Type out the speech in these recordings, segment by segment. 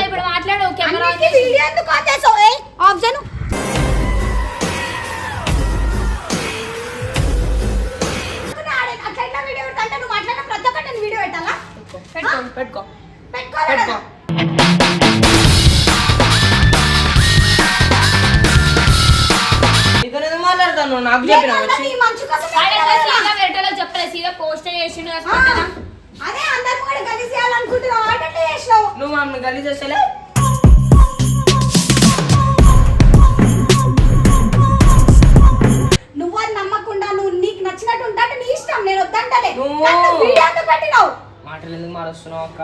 ఇప్పుడు మాట్లాడు camera. Video ఎందుకు ఆన్ చేసావు ఆఫ్ చేయను పెట్టుకో పెట్టుకో. పెట్టుకో. మాట్లాడతాను నాకు చెప్పిన? సీదా పెట్టాలో? చెప్పలేదు సీదా పోస్ట్ చేసిండు. అదే అందరు కూడా కలిసి చేయాలనుకుంటున్నావు ఆట ఎట్లా చేసినావు. నువ్వు ఆమెను గలీజ్ చేస్తలే? నువ్వు అది నమ్మకుండా నువ్వు నీకు నచ్చినట్టు ఉంటా నీ ఇష్టం. నేను వద్దంటలే. నువ్వు- కానీ నువ్వు వీడియో ఎందుకు పెట్టినావు? మాటలు ఎందుకు మారుస్తున్నావు అక్క?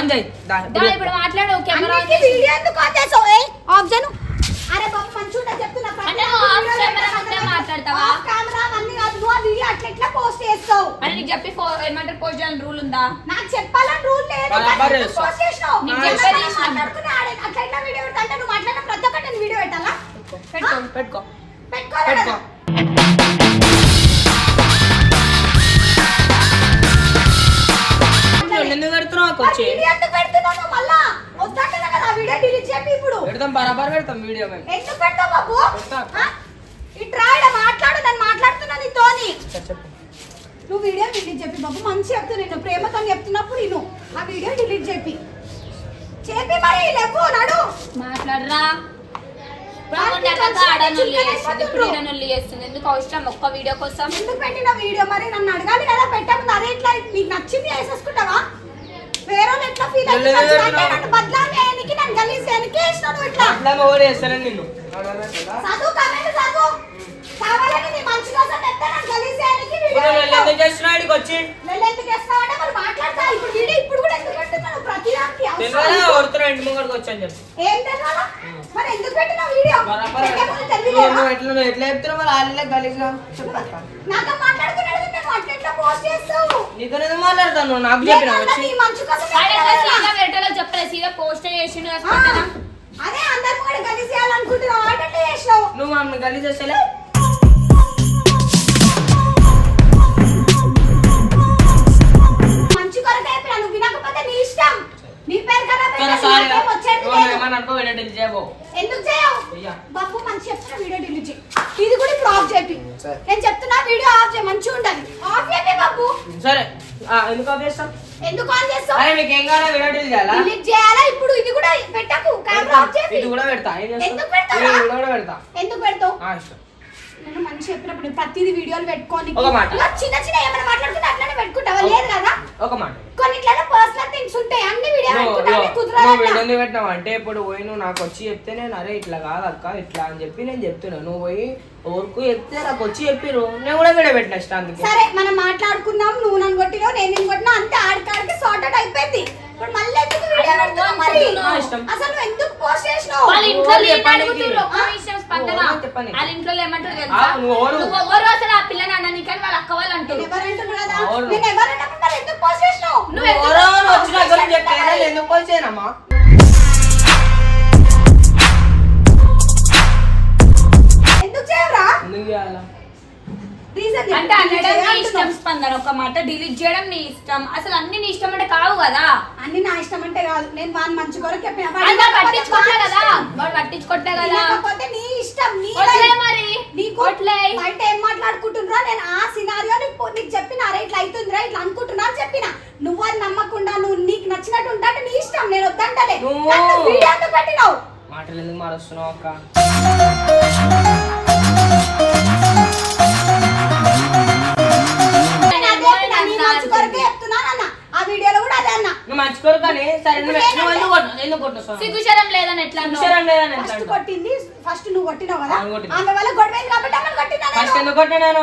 ఆన్ చేయి. ఇప్పుడు మాట్లాడు కెమెరా చేయను. అరే బాబు మంచిగా చెప్తున్నా మాట్లాడతావా? కెమెరా అవన్నీ కాదు నువ్వు ఆ వీడియో అట్లా ఎట్లా పోస్ట్ చేస్తావు? అని నీకు చెప్పి ఫో- ఏమంటారు పోస్ట్ చేయాలని రూల్ ఉందా? నాకు చెప్పాలని రూల్ లేదు బరాబర్ కానీ నువ్వు చేస్తావు. పోస్ట్ చేసినావు. నీకు మనం చెప్పేది. మాట్లాడుకునే ఆడే అట్లా ఎట్లా వీడియో పెడతా? అంటే నువ్వు మాట్లాడిన ప్రతి ఒక్కటి నేను వీడియో పెట్టాలా? పెట్టుకో పెట్టుకో. పెట్టుకోవాలి పెట్టుకో. కదా నువ్వు ఎందుకు పెడుతున్నావు అక్క మరి వచ్చి వీడియో ఎందుకు పెడుతున్నావు మళ్ళా? వద్దంటున్నా కదా ఆ వీడియో డిలీట్ చేపి ఇప్పుడు. పెడతాం బరాబర్ పెడతాం వీడియో మేము. ఎందుకు పెడతావు బాబు? ఇట్రా ఈడ మాట్లాడు నేను మాట్లాడుతున్నా నీతోని. చెప్పు నువ్వు వీడియో డిలీట్ చెప్పి బాబు మంచి చెప్తూ నేను ప్రేమతో చెప్తున్నప్పుడు నేను ఆ వీడియో డిలీట్ చెప్పి. చెప్పి మరి లేవు నడు. మాట్లాడరా? ఎందుకు అవసరం ఒక్క వీడియో కోసం? ఎందుకు పెట్టిన వీడియో మరి? నన్ను అడగాలి కదా పెట్టకుండా అదే ఇట్లా నీకు నచ్చింది వేసేసుకుంటావా? వేరే వాళ్ళు ఎట్లా ఫీల్ నేను అవుతుంది? ఎందుకు అంటే పెడుతున్నావు? నన్ను గలీజ్ చేయడానికి వేసినావు నువ్వు ఇట్లా? అట్లా ఓడి వేస్తానని నిన్ను? చదువు కమెంట్ చదువు. కావాలని నీ మంచి కోసం చెప్తే నన్ను గలీజ్ చేయడానికి వీడియో ఇప్పుడు వీళ్ళు పెట్టావు. ఎందుకు చేస్తున్నావు ఇక్కడికి వచ్చి? నెల ఎందుకు చేస్తావు అంటే మరి మాట్లాడతా. ఇప్పుడు వీడియో ఇప్పుడు కూడా ఎందుకు పెడుతున్నాను ప్రతిదానికి అవసరం తెలియదా లేదు. కొడుతున్నా ఇంటి ముంగడికి వచ్చి అని చెప్పి. ఏం తెలియాలా మరి ఎందుకు పెట్టిన వీడియో? బరాబర్ పెట్టే ముందు నువ్వు తెలియలేదా? నువ్వు ఎట్లా నువ్వు ఎట్లా చెప్తున్నావు మరి? వాళ్ళ గలీజ్గా నాతో మాట్లాడుతున్నాడు నేను అట్లా ఎట్లా పోస్ట్ చేస్తావు నీతో మాట్లాడతాను నాకు చెప్పిన పెట్టాలో సీదా పోస్ట్ చేసిండు. అదే అందరు కూడా కలిసి చేయాలనుకుంటున్నావు. నువ్వు ఆమెను గలీజ్ చేస్తలే? సరే. చేయబో. ఎందుకు చేయవు. బాబు మంచి చెప్తున్నా వీడియో డిలీట్ చేయి. ఇది కూడా ఇప్పుడు ఆఫ్ చేయి. సరే. నేను చెప్తున్నా వీడియో ఆఫ్ చేయి మంచిగా ఉండాలి. ఆఫ్ చేయి బాబు. సరే. ఆ, ఎందుకు ఆఫ్ చేస్తాం? ఎందుకు ఆన్ చేస్తావు అరే మీకు ఏం కావాలా? వీడియో చేయాలా? డిలీట్ చేయాలా? ఇప్పుడు ఇది కూడా పెట్టకు. కెమెరా ఆఫ్ చేసి ఇది కూడా పెడతా? ఎందుకు పెడతావా? ఇది కూడా పెడతా. ఎందుకు పెడతావు? ఆ, ఇష్టం. నేను మంచి చెప్పినప్పుడు ప్రతిదీ వీడియోలు పెట్టుకోని ఒక మాట. ఇలా చిన్న చిన్న ఏమైనా మాట్లాడుకుంటే అట్లానే పెట్టుకుంటావా? లేదు కదా? ఒక మాట. కొన్నిట్లలో పర్సనల్ థింగ్స్ ఉంటాయి అన్ని వీడియో అన్ని పెట్టినావు అంటే ఇప్పుడు పోయి నువ్వు నాకు వచ్చి చెప్తే నేను అరే ఇట్లా కాదక్క ఇట్లా అని చెప్పి నేను చెప్తున్నా నువ్వు పోయి ఎవరికి చెప్తే నాకు వచ్చి చెప్పిరు నేను కూడా వీడియో పెట్టిన సరే మనం మాట్లాడుకున్నాం నువ్వు నన్ను కొట్టినావు నేను నిన్ను కొట్టినా అంతే ఆడికాడికి సార్ట్ అవుట్ అయిపోయింది ఇప్పుడు మళ్ళీ ఎందుకు వీడియో అరే పెడుతున్నావు నువ్వు మరి అనుకుంటున్నావు. నా ఇష్టం. అసలు నువ్వు ఎందుకు పోస్ట్ చేసినావు వాళ్ళ ఇంట్లో ఎవరు లేని చెప్పడానికి? అడుగుతుర్రు. ఒక్క విషయం స్పందన. ఎవరు చెప్పడానికి? వాళ్ళ ఇంట్లో ఏమంటారు ఆ, తెలుసా నువ్వు ఎవరు? ఎవరు అసలు ఆ పిల్లని అన్నని కానీ వాళ్ళ అక్క వాళ్ళు నేను అంటారు కదా. నేను మరి ఎందుకు పోస్ట్ చేసినావు నువ్వు ఎందుకు ఎందుకు చేయరా? అంటే అనడం నీ ఇష్టం స్పందన ఒక మాట డిలీట్ చేయడం నీ ఇష్టం. అసలు అన్ని నీ ఇష్టం అంటే కావు కదా. అన్ని నా ఇష్టం అంటే కాదు. నేను వాని మంచి కొరకు చెప్పిన వాడు కదా. వాడు పట్టించుకోవట్లే కదా. వినకపోతే నీ ఇష్టం? నీ. మరి. నీకు. బయట ఏం మాట్లాడుకుంటున్నారో నేను ఆ సినారియో నీకు నీకు చెప్పిన. అరే ఇట్లా అవుతుందిరా ఇట్లా అనుకుంటున్నా అని చెప్పిన. నువ్వు అది నమ్మకుండా నువ్వు నీకు నచ్చినట్టు ఉంటా నీ ఇష్టం నేను వద్దంటలే. వీడియో పెట్టినావు? మాటలు ఎందుకు మారుస్తున్నావు అక్క? నువ్వు కానీ సరే నువ్వు నువ్వు ఎందుకు కొట్టు ఎందుకు కొట్టుస్తావు సిగ్గుశరం లేదని ఎట్లా అన్నావు? అక్షరం లేదని ఎట్లా ఫస్ట్? కొట్టింది ఫస్ట్ నువ్వు కొట్టినావు కదా అవును కొట్టినా. ఆమె వల్ల గొడవ అయింది కాబట్టి కొట్టినా ఫస్ట్ నేను. ఎందుకు కొట్టా నేను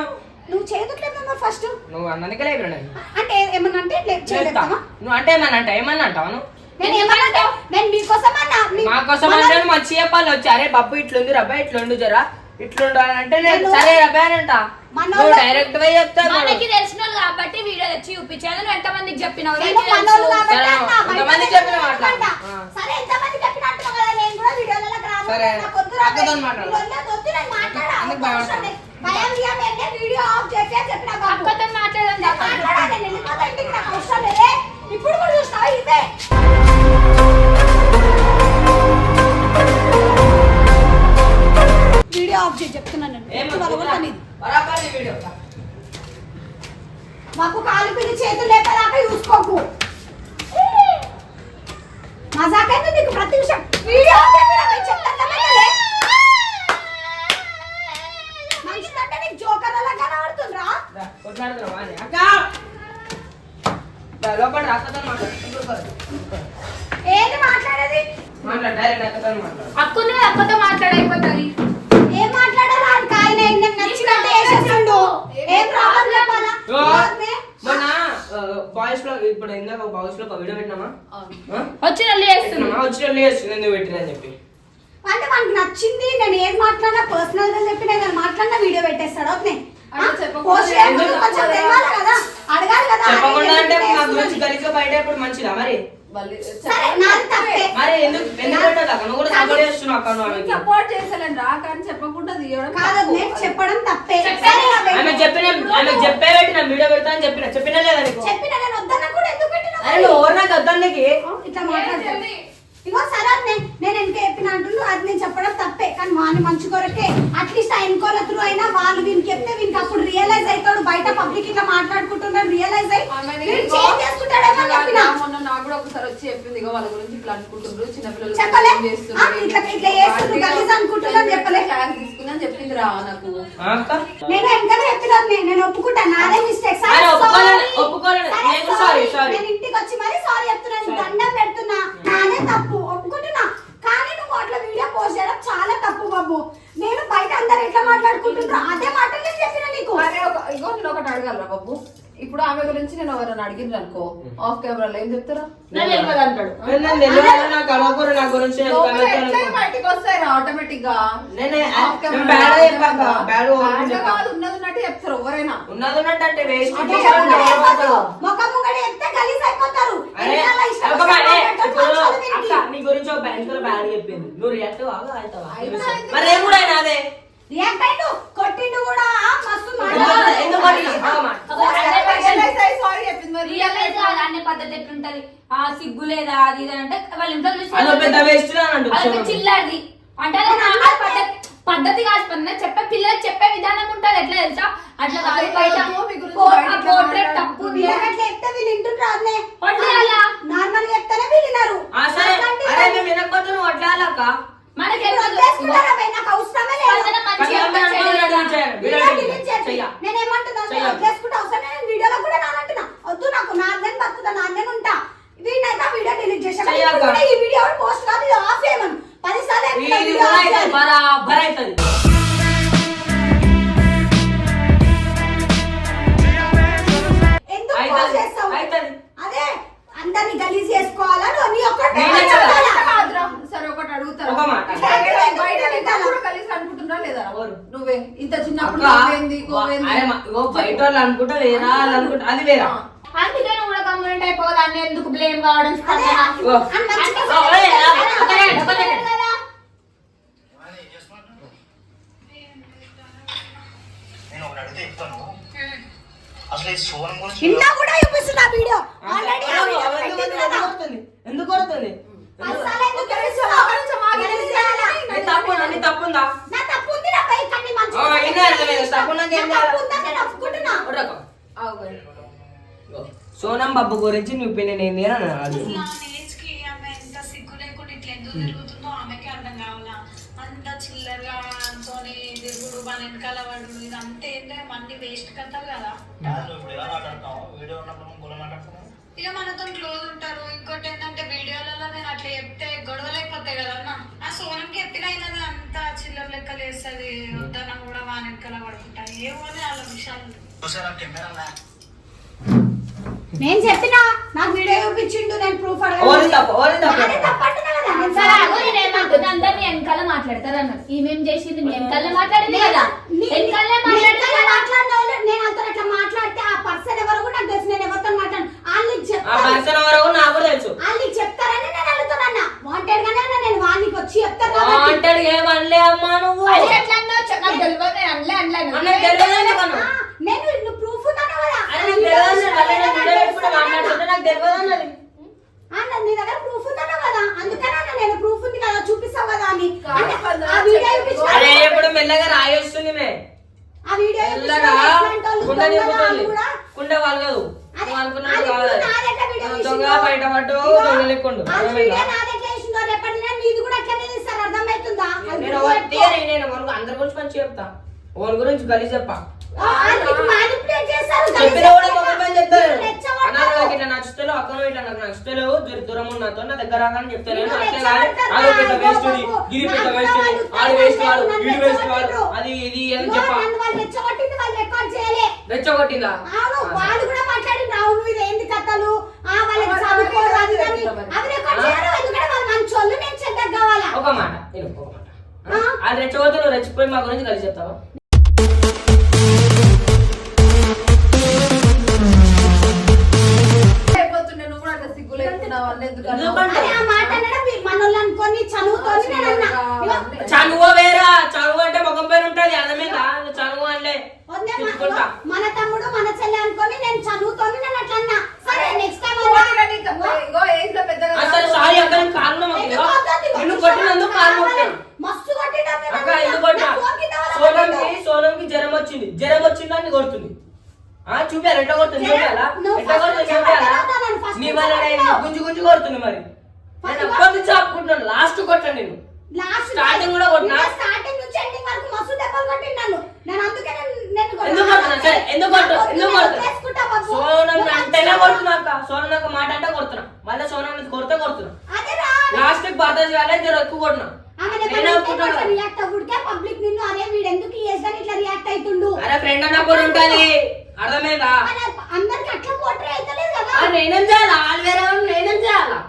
నువ్వు చేయదుట్లేదు ఫస్ట్ నువ్వు అన్నందుకే లేపినా నేను అంటే ఏమన్నా అంటే లే- చెప్తా. చేయలేస్తావా నువ్వు అంటే ఏమన్నా అంటావు ఏమన్నా అంటావు నువ్వు నేను ఏమన్నా అంటే నేను మీకోసం అన్నా మీ- మా కోసం మన- అంటే మంచి చెప్పాలి వచ్చి అరే బప్పు ఇట్లుంది రబ్బా ఇట్లుండు జరా ఇట్లుండు అని అంటే నేను నేను- సరే నువ్వు డైరెక్ట్గా చెప్తావు మనకి తెలిసిన వాళ్ళు కాబట్టి వీడియో తెచ్చి చూపించాను నువ్వు చెప్పినావు బయట ఎంతమంది నేను చెప్పిన మాట? అంటా. ఆ. సరే ఎంతమంది చెప్పిన అంటున్నావు కదా నేను కూడా వీడియోలలో రాను. సరే, నాకు వద్దు రా, అక్కతో బయట. మాట్లాడు. నీకు వద్దు, వద్దు, నేను మాట్లాడా. ఎందుకు అవసరం భయపడతావు? లేదు. భయం గియం ఏం లేదు, వీడియో ఆఫ్ చేసి అని చెప్పిన బాబు. అక్కతో మాట్లాడదాం నేను మాట్లాడా, నేను వెళ్ళిపోతా ఇంటికి, నాకు అవసరం లేదే. ఇప్పుడు కూడా చూస్తావా ఇదే వీడియో ఆఫ్ చేసి చెప్తున్నాను మాకు కాలు పిల్లి చేతులు లేపదాకా చూసుకోకు. మజాకైతే నీకు? ప్రతి విషయం వీడియో? మనిషిదంటే నీకు జోకర్ అలా కనబడుతుందిరా. ఏది మాట్లాడేది? మాట్లాడు డైరెక్ట్ అక్కతో మాట్లాడు. అక్కును అక్కతో మాట్లాడైపోతుంది. ఏం ప్రాబ్లం మొన్న బాయ్స్లో ఇప్పుడు ఇందాక బాయ్స్లో ఒక వీడియో పెట్టినామా? వచ్చిన పెట్టినామా? వచ్చిన లేదు ఎందుకు పెట్టిరని చెప్పి. అంటే మనకి నచ్చింది నేను ఏం మాట్లాడినా పర్సనల్గా చెప్పి నేను మాట్లాడినా వీడియో పెట్టేస్తాడు ఓకే. పోస్ట్? కొంచెం కదా? అడగాలి కదా? చెప్పకుండా అంటే మా గురించి ఎప్పుడు మంచిదా మరి? మరి ఎందుకు ఎందుకు పెట్టదు అక్క? నువ్వు కూడా సపోర్ట్ చేస్తున్నావు అక్క నువ్వు ఆమెకి. సపోర్ట్ చేసాను రా కానీ చెప్పకుండా తీయడం కాదు తప్పు. నేను చెప్పడం తప్పే. చెప్పాను. ఆమె. చెప్పిన ఆమె చెప్పే పెట్టిన వీడియో పెడతా అని చెప్పిన. చెప్పినా లేదా చెప్పిన నేను వద్దన్నా కూడా ఎందుకు పెట్టినావు? అరే నువ్వు ఎవరు నాకు వద్దానికి ఇట్లా మాట్లాడుతుంది ఇగో సరే అది నేను వెనక చెప్పిన అంటున్నా అది నేను చెప్పడం తప్పే. కానీ వాని మంచి కొరకే అట్లీస్ట్ ఆ ఎన్కోల త్రూ అయినా వాళ్ళు వీనికి చెప్తే వీనికి అప్పుడు రియలైజ్ అవుతాడు బయట పబ్లిక్ ఇట్లా మాట్లాడుకుంటున్నాడు రియలైజ్ అయ్యి చేంజ్ చేసుకుంటాడేమో చెప్పిన. మొన్న నాకు కూడా ఒకసారి వచ్చి చెప్పింది. ఇగో వాళ్ళ గురించి ఇట్లా అనుకుంటున్నారు చిన్నపిల్లలు చెప్పలే? ఏం చేస్తున్నారు, ఆ, ఇట్లా- ఇట్లా చేస్తున్నారు, గలీజ్ అనుకుంటున్నారు చెప్పలే? క్లాస్ తీసుకుందని చెప్పింది రా నాకు. నేను వెనకాల చెప్పినాను నేను నాదే మిస్టేక్ ఒప్పుకోలేదు, ఒప్పుకోలేదు. నేను ఇంటికి వచ్చి మరీ సారీ చెప్తున్నాను దండం పెడుతున్నా నాదే తప్పు ఒప్పుకుంటున్నా కానీ నువ్వు అట్లా వీడియో పోస్ట్ చేయడం చాలా తప్పు బాబు నేను బయట అందరు ఎట్లా మాట్లాడుకుంటున్నా అదే మాటలు నేను చెప్పిన నీకు అరే ఒక ఇగో నేను ఒకటి అడగలరా బాబు ఇప్పుడు ఆమె గురించి నేను ఎవరైనా అడిగిండ్రు అనుకో ఆఫ్ కెమెరాలో ఏం చెప్తారా? బయటికి వస్తాయి ఆటోమేటిక్గా? కాదు ఉన్నది ఉన్నట్టు చెప్తారు ఎవరైనా. ఉన్నది ఉన్నట్టు అంటే వేస్ట్ నీ గురించి ఒక బ్యాంక్ బ్యాడ్ చెప్పింది. నువ్వు రియాక్ట్ అవుతావా? మరి ఏం కూడా అయినా అదే? రియాక్ట్ అయ్యిండు కొట్టిండు కూడా. మస్తు రియలైజ్ కాదు అనే పద్ధతి ఎట్లుంటది? ఆ సిగ్గు లేదా? అది ఇది అంటే వాళ్ళ ఇంట్లో చిల్లది అంటే పద్ధతి పద్ధతి కాదు స్పందన చెప్పే పిల్లలకు చెప్పే విధానం ఉంటది. ఎట్లా తెలుసా? అట్లా కాదు. బయట పోర్ట్రేట్. తప్పు? నార్మల్ చెప్తేనే వీళ్ళు వినరు. అట్లా బరాబర్ అవుతుంది. అదే అందరిని గలీజ్ చేసుకోవాలా? నీ ఒక్కటే నేనే చెప్పాలా? చెప్పాలా? కాదురా, సరే ఒకటి అడుగుతారా ఒక మాట. బయట బయట నీకు కూడా కలిసి అనుకుంటున్నా లేదా ఎవరు? నువ్వే ఇంత చిన్నప్పుడు ఇగో బయట వాళ్ళు అనుకుంటా వేరా వాళ్ళు అనుకుంటా అది వేరా అందుకే నువ్వు కూడా కంప్లైంట్ అయిపోదాన్ని ఎందుకు బ్లేమ్ కావడం అదే స్పందన ఓ. అని మంచిగా ఓ, ఓ, ఏ, ఆ, ఒక సెకండ్, ఒక సెకండ్. కదా. నేను ఒకటి అడిగితే చెప్తాను అసలు ఈ సోనం గురించి ఇంట్లో కూడా చూపిస్తున్నా వీడియో ఆల్రెడీ ఆ ఎవరు? వీడియో ఎవరు? పెట్టింది ఎందుకు కదా. కొడుతుంది? ఎందుకు కొడుతుంది తప్పుందా నేను. సోనం బాబు గురించి నీ ఒపీనియన్ ఏంది అని అన్నాడు నా ఏజ్కి ఆమె ఎంత సిగ్గు లేకుండా ఇట్లా ఎందుకు తిరుగుతుందో ఆమెకే అర్థం కావాలా. అంత చిల్లరగా అంతోని తిరుగుడు మన వెనకాల పడు ఇదంతా ఏంటంటే మన్ని వేస్ట్ కథలు కదా. ఇక మనతో క్లోజ్ ఉంటారు. ఇంకోటి ఏంటంటే వీడియోలలో నేను అట్లా చెప్తే గొడవలు అయిపోతాయి కదా అన్న. ఆ సోనంకి ఎత్తినైనది అంతా చిల్లర లెక్కలు వేస్తుంది వద్దన్న కూడా వాని వెనకాల పడుకుంటా. ఏమో వాళ్ళ విషయాలు. నేను చెప్పినా? నాకు వీడియో చూపించిండు నేను ప్రూఫ్ అందరినీ వెనకాల మాట్లాడతారు అన్నారు. ఈమెం చేసింది వెనకాల మాట్లాడింది కదా. వెనకాలే వాళ్ళు నేను అంతా అట్లా మాట్లాడితే ఆ పర్సన్ ఎవరు కూడా నాకు తెలుసు నేను ఎవరితో మాట్లాడు వాళ్ళు ఆ నాకు కూడా తెలుసు. చెప్తారని నేను అడుగుతున్నా వాంటెడ్ గానే అన్నా నేను వాళ్ళకి వచ్చి చెప్తాను కాబట్టి. వాంటెడ్ ఏమనలే అమ్మా నువ్వు? అది ఎట్లా అన్నావు? చె- నాకు తెలియదు నేను అనలే తెలియదు నేను నువ్వు ప్రూఫ్ ఉన్నాను కదా. అది నాకు తెలియదు అన్నది. మళ్ళీ నేను వీడియో పెట్టుకుంటే మాట్లాడుతుంటే నాకు తెలియదు అన్నది. ఆ, నా- నీ దగ్గర ప్రూఫ్ ఉందన్న కదా. అందుకనే అన్న నేను ప్రూఫ్ ఉంది కదా చూపిస్తావు కదా అని. ఆ వీడియో చెప్పు. చూపించిన అరే ఇప్పుడు మెల్లగా రాయొస్తుంది మే. ఆ వీడియో మెల్లగా కుండ నింపుతుంది కుండ వాళ్ళదు నువ్వు కాదు దొంగ? బయట పట్టు దొంగ నేను. నేను మనకు అందరి గురించి మంచి చెప్తా. ఓన్ గురించి గలీజ్ చెప్పా. వాళ్ళు చెప్పిన కూడా. అన్నా నాకు ఇట్లా నచ్చుతలేవు అక్కడ ఇట్లా నాకు నచ్చుతలేవు దూర ఉన్నతో నా దగ్గర రాగానే చెప్తాను. అది పెద్ద వేస్ట్ ఇది పెద్ద నాకు వేస్ట్ ఇది వాళ్ళు ఆడు వేస్ట్ వాడు నన్ను వీడు వేస్ట్ వాడు. రెచ్చగొట్టిండ్రు. అది ఇది అని చెప్పా. వాళ్ళు రెచ్చగొట్టింది? వాళ్ళు కూడా మాట్లాడిండ్రు అవును ఇది ఏంది కథలు? ఆ వాళ్ళకి చదువుకోరు అది అని. అవి రికార్డ్ చేయరు ఎందుకంటే వాళ్ళు మంచోళ్ళు నేను చెడ్డగా కావాలా? ఒక మాట నేను ఒక మాట. అది రెచ్చగొడితే నువ్వు రెచ్చిపోయి మా గురించి కలిసి చెప్తావా? చనువు వేరా చనువు అంటే ముఖం పేరు ఉంటది అదమే కాదు చనువు తిట్టుకుంటా. మన తమ్ముడు మన చెల్లి అనుకొని నేను అట్లా అన్నా సరే నెక్స్ట్ టైం పోనీ కానీ ఇంకా ఇగో ఏజ్లో పెద్దగా అసలు సారీ అక్కడ కారణం నిన్ను కొట్టినందుకు కారణం అవుతుంది మస్తు కొట్టిండు అతను. అక్క ఎందుకు కొట్టినా నా ఫోన్ కింద వాళ్ళ సోనంకి కొట్టిండు. సోనంకి జ్వరం వచ్చింది జ్వరం వచ్చింది అని కొడుతుంది ఆ చూపారు ఎట్లా కొడుతుంది జ్వరం? చూపాలా నువ్వు ఎట్లా first కొడుతుంది నుంచి చూపాలా కొట్టావు, నన్ను first నీ నుంచి వల్ల నేను కొట్టావు. గుంజు గుంజు కొడుతుంది మరి నేను ఎప్పటి నుంచి ఆపుకుంటున్నాను లాస్ట్ కొట్టాను నేను లాస్ట్ Starting కూడా కొట్టినా? స్టార్టింగ్ నుంచి ఎండింగ్ వరకు మస్తు దెబ్బలు కొట్టిండు నన్ను నేను అందుకే నేను- నేను కొట్టినా. ఎందుకు కొడుతున్నా సరే ఎందుకు కొట్టు నాకు ఎందుకు నేను కొడుతున్నా వదిలేసుకుంటా బాబు. సోనం నువ్వు అంటేనే మంచిగా కొడుతున్నా అక్క సోనం నాకు మాట అంటే కొడుతున్నా మళ్ళీ సోనం మీద కొడితే కొడుతున్నా అదేరా. లాస్ట్కి బాధ చేయాలి జర ఎక్కువ కొట్టినా. రియాక్ట్ అవ్వడికే పబ్లిక్ నిన్ను అరే వీడు ఎందుకు ఈ ఏజ్ ఇట్లా రియాక్ట్ అవుతుండు అరే ఫ్రెండ్ అన్నప్పుడు ఉంటది. అర్థమైందా? కానీ అందరికి అట్లా పోట్రే అయితలేదు కదా. ఆ, నేనేం చేయాలా? వాళ్ళు వేరే వాళ్ళు నేనేం చేయాలా?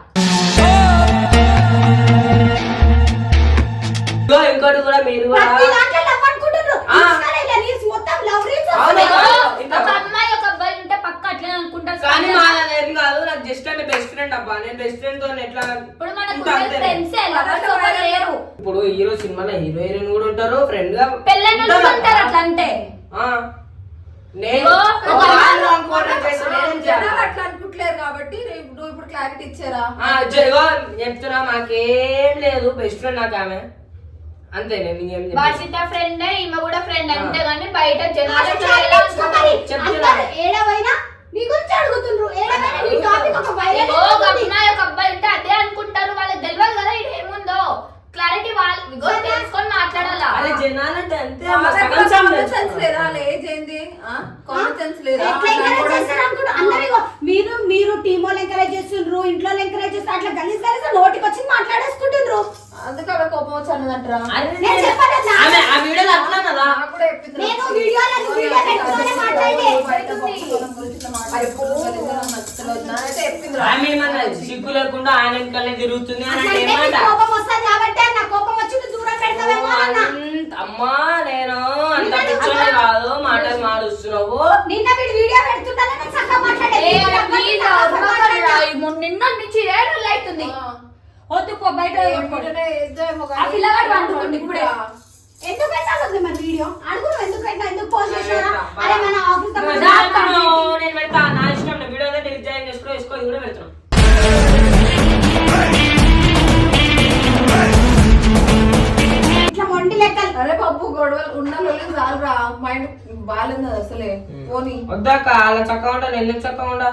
ఇదిగో ఇంకోటి కూడా మీరు కూడా ప్రతి దాంట్లో లవ్ అనుకుంటున్నారు ఆ. ఇన్స్టాలో ఇలా రీల్స్ మొత్తం లవ్ రీల్స్ అవును. వస్తున్నాయి. ఇంకా. ఒక అమ్మాయి ఒక అబ్బాయి ఉంటే పక్క అట్లనే కాదు నాకు జస్ట్ అంటే బెస్ట్ ఫ్రెండ్ అబ్బా నేను బెస్ట్ ఫ్రెండ్తో ఎట్లా ఇప్పుడు మనకు ఉంటా అంతే. ఫ్రెండ్సే లవర్స్ ఎవరు లేరు ఇప్పుడు హీరో సినిమాలో హీరో హీరోయిన్ కూడా ఉంటారు ఫ్రెండ్గా పెళ్ళైన వాళ్ళు ఉంటారు ఉంటారు అబ్బా. అట్లా అంటే ఆ. నేను ఇదిగో, ఒక ఒక వాళ్ళు అనుకోవడం చేస్తే నేనేం జనాలు చేయాలా? అట్లా అనుకుంటలేరు కాబట్టి నువ్వు ఇప్పుడు క్లారిటీ ఇచ్చారా ఆ, జగో చెప్తున్నా మాకేం లేదు బెస్ట్ ఫ్రెండ్ నాకు ఆమె అంతే నేను ఇంకేం చెప్పను. భాషిత ఫ్రెండ్ ఈమె కూడా ఫ్రెండ్ అంతే కానీ బయట జనాలు. చెప్తున్నా. ఏడవైనా నీ గురించి అడుగుతుండ్రు ఏడవైనా నీ టాపిక్ ఒక వైరల్ ఒక అమ్మాయి ఒక అబ్బాయి ఉంటే అదే అనుకుంటారు. వాళ్ళకి తెలియదు కదా ఇది ఏముందో. క్లారిటీ వాళ్ళు ఇగో తెలుసుకొని మాట్లాడాలా? అరే జనాలంటే అంతే sense తెలుసు. లేదా? ఏంది కామన్ సెన్స్ లేదా? ఎట్లా ఎంకరేజ్ చేస్తారు అనుకుంటా అందరూ ఇగో మీరు మీరు టీమ్ వాళ్ళు ఎంకరేజ్ చేస్తుండ్రు ఇంట్లో ఎంకరేజ్ చేస్తారు అట్లా గలీజ్ గలీజ్ నోటికి వచ్చి మాట్లాడేసుకుంటుండ్రు. అందుకే కోపం వచ్చి అన్నదంటారా అరే నేను నేను- చెప్పను అట్లా. ఆమె ఆ వీడియోలో అట్లా కదా నాకు కూడా చెప్పింది నేను వీడియోలో వీడియో పెట్టుకొని మాట్లాడే. బయట పంపుకోవడం గురించి ఇట్లా మాట్లాడుకోవడం జరిగింది, నాకు నచ్చలేదు. నాకైతే చెప్పింది రా. ఆమె ఏమన్నా సిగ్గు లేకుండా ఆయన వెనకాలే తిరుగుతుంది అని అసలు అంటే అంటే ఏమంట నీకు కోపం వస్తుంది కాబట్టి నా కోపం వచ్చి నువ్వు దూరం పెడతావేమో అన్న అంత- అమ్మా నేను అంత పిచ్చోని కాదు మాటలు మారుస్తున్నావు నిన్న వీడు వీడియో పెడుతుంటానే నేను చక్కగా మాట్లాడే ఏ, please, అవ్వకరా. మొన్న నిన్న నుంచి ఏడు రోజులు అవుతుంది ఆ. వద్దు పో బయట ఆ పిల్లగాడు వండుకుండు ఇప్పుడే. ఎందుకు పెట్టాలి మరి వీడియో? అడుగు ఎందుకు పెట్టా ఎందుకు పోస్ట్ నేను చేసినా. అరే మన ఆఫీస్? నేను పెడతా నా ఇష్టం నేను వీడియో డిలీట్ చేయాలని చేసుకో వేసుకో ఇది కూడా మొండి అరే పప్పు గొడవలు ఉన్న రోజులు చాలు రా పోనీ. వద్దాక అలా చక్కగా ఉంటా నేను ఎందుకు చక్కగా ఉండా?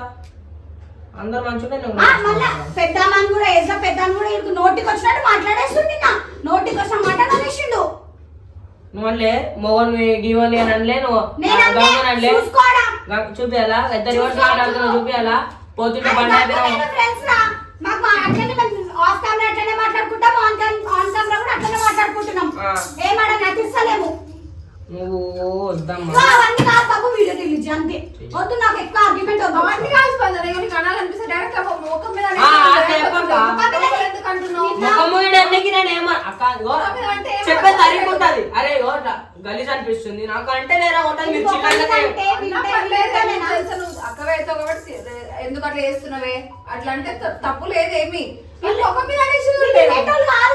అందరు మంచిగా మళ్ళా పెద్దమ్మని కూడా ఏదో పెద్దమ్మ కూడా ఈయనకు నోటికి వచ్చినట్టు మాట్లాడేస్తుంది నా నోటికి వచ్చిన మాట అనేసిండు. నువ్వు అనలే మోహన్ గివని అని అనలే నువ్వు గంగని అనలే చూపియాలా? ఇద్దరు మాట్లాడుతున్నావు చూపియాలా? పోతుంటే ఫ్రెండ్స్ రా. మాకు అట్లనే ఆఫ్ కెమెరా అట్లనే మాట్లాడుకుంటాం ఆన్ కెమెరా కూడా అట్లనే మాట్లాడుకుంటున్నాం. ఏమాడ నటిస్తలేము. నువ్వు వద్దమ్మా. అవన్నీ కాదు బాబు వీడియో రిలీజ్ అంతే. వద్దు నాకు ఎక్కువ ఆర్గ్యుమెంట్ వద్దు. అవన్నీ కాదు స్పందన మీద చెప్పే తరిగి ఉంటది. అరే గలీజ్ అనిపిస్తుంది. నాకు అంటే వేరే హోటల్ మీరు అన్నా తెలుసు నువ్వు అక్కవే కాబట్టి ఎందుకు అట్లా చేస్తున్నావే? అట్లా అంటే తప్పు లేదేమి. అరే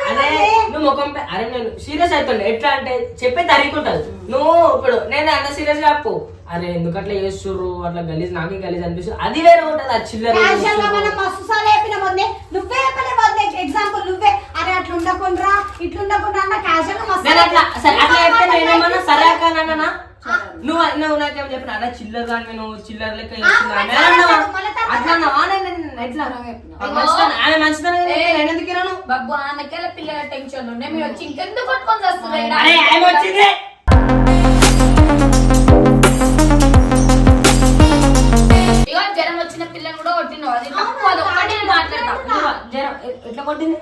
కదండి. నువ్వు ముఖం పై- అరే నేను సీరియస్ అవుతుండే ఎట్లా అంటే చెప్పే తరిగి ఉంటది నువ్వు ఇప్పుడు నేను అంత సీరియస్గా అప్పు అరే ఎందుకు అట్లా చేస్తుర్రు? అట్లా గలీజ్ నాకే గలీజ్ అనిపిస్తుంది. అది వేరే ఉంటది ఆ చిల్లర నువ్వే ఎగ్జాంపుల్ నువ్వే. అరే అట్లా ఉండకుండా ఇట్లా ఉండకుండా అన్న క్యాజువల్గా మస్తు నేను అట్లా సరే అట్లా చెప్తే. నేనేమన్నా సరే అక్క నాన్న నువ్వు నువ్వు నాకేమో చెప్పిన? అలా చిల్లర దాన్ని నువ్వు చిల్లర లెక్క అట్లా ఎట్లా ఆమె నేను ఎందుకు? బాబు ఆమెకెళ్ళ పిల్లల టెన్షన్ ఉండే. మీరు వచ్చి ఇంకెందుకు ఇగో జ్వరం వచ్చిన పిల్లని కూడా కొట్టినావు. అది ఒక్కటే ఇదిగో, జ్వరం, ఎట్లా కొట్టింది?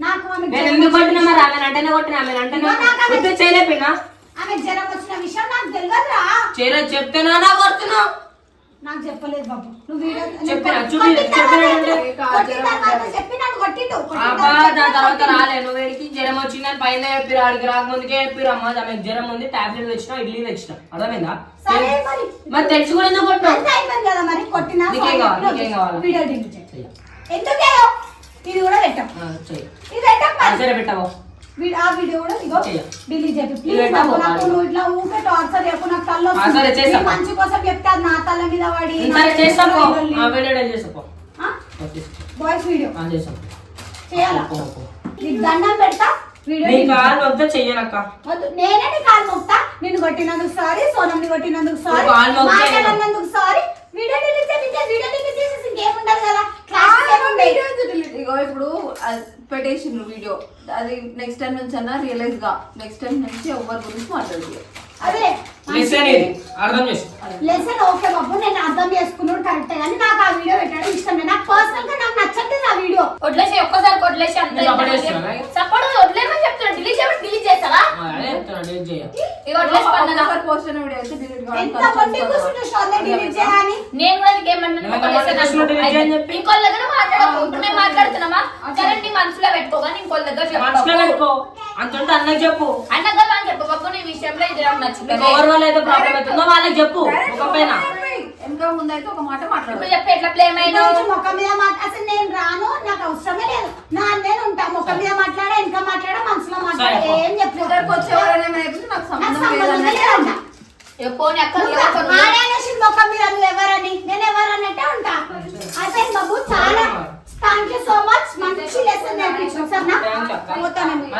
నాకు నేను ఎందుకు కొట్టినా మరి? ఆమె అంటేనే కొట్టిన? ఆమె నాకు ఉత్తి చేయలేపినా ఆమె జ్వరం వచ్చిన విషయం నాకు తెలియదురా. చీర చెప్తేనా నా కొడుతున్నావు? నాకు చెప్పలేదు బాబు. నువ్వు వీడియో చెప్పినా, చూపి, చెప్పినాడు కొట్టిండు అబ్బా దాని తర్వాత. రాలే నువ్వు వీడికి జ్వరం వచ్చిందని పైన చెప్పిరు ఆడికి రాకముందుకే చెప్పిరు అమ్మ ఆమె జ్వరం ఉంది టాబ్లెట్ తెచ్చిన ఇడ్లీ తెచ్చిన. అర్థమైందా? సరే మరి. తెలిసి కూడా ఎందుకు కొట్టినావు? కదా మరి కొట్టినా నీకేం కావాలి? నీకేం కావాలి? వీడియో ఎందుకే ఇది కూడా పెట్టాం. ఇది పెట్టాం సరే పెట్టావు? ఆ వీడియో కూడా ఇగో చెయ్యి. డిలీట్ చేయి. ఇది ప్లీజ్ పెట్టాము, నాకు వాడు. నువ్వు ఇట్లా ఊకే టార్చర్ చెప్పు నాకు వస్తుంది. మంచి కోసం చెప్తే నా తల మీద చేసాపో బాయ్స్ వీడియో చేసాం చేయాలా? నీకు దండం పెడతా నేనే నీ కాలు మొక్తా నిన్ను కొట్టినందుకు సారీ సోనంని కొట్టినందుకు సారీ మాట్లాడినందుకు సారీ వీడియో డిలీట్ చేసి వీడియో డిలీట్ చేసేసి ఇంకేముండదు కదా. క్లాస్ ఏముండే వీడియో ఎందుకు delete? ఇగో ఇప్పుడు అది పెట్టేసిండ్రు వీడియో. అది నెక్స్ట్ టైం నుంచి అన్న రియలైజ్గా నెక్స్ట్ టైం నుంచి ఎవరి గురించి మాట్లాడదు అదే లిసన్ ఇది అర్థం చేసుకో లెసన్ ఓకే బాబు నేను అర్థం చేసుకున్నాడు కరెక్టే. కానీ నాకు ఆ వీడియో పెట్టడం ఇష్టమే. నాకు పర్సనల్గా నాకు నచ్చట్లేదు ఆ వీడియో. వదిలేసి ఒక్కసారి వదిలేసి అంత. సపోర్ట్ వదిలేమని చెప్తున్నా. డిలీట్ చేయమని డిలీట్ చేస్తావా? నేను కూడా? ఇంకోళ్ళ దగ్గర మాట్లాడకు. ఇప్పుడు మేము మాట్లాడుతున్నామా? సరే నీ మనసులో పెట్టుకోగా ఇంకోళ్ళ దగ్గర మనసులో చెప్పు పెట్టుకో అంతుంటే అన్నకు చెప్పు. అన్నగారు అని చెప్పు. పప్పు నీ విషయంలో ఇది నచ్చింది ఎవరి అయితే ప్రాబ్లం అవుతుందో వాళ్ళకి చెప్పు. ఒక పైన. ఇంకా ముందైతే ఒక మాట మాట్లాడు. చెప్పి ఎట్లా ప్లేమ్ అయినా ముఖం మీద మాట నేను రాను నాకు అవసరమే లేదు. నా నేను ఉంటా. ముఖం మీద మాట్లాడా ఇంకా మాట్లాడా మనసులో మాట్లాడే ఏం చెప్పు దగ్గరకు వచ్చేవారనే నాకు సంబంధం లేదంట పోనీ అక్కడ ముఖం మీద నువ్వు ఎవరని? నేను ఎవరన్నట్టే ఉంటా. అసలు బాబు చాలా థ్యాంక్ యూ సో మచ్ మంచి లెసన్ నేర్పించాం సార్ నా పోతానండి.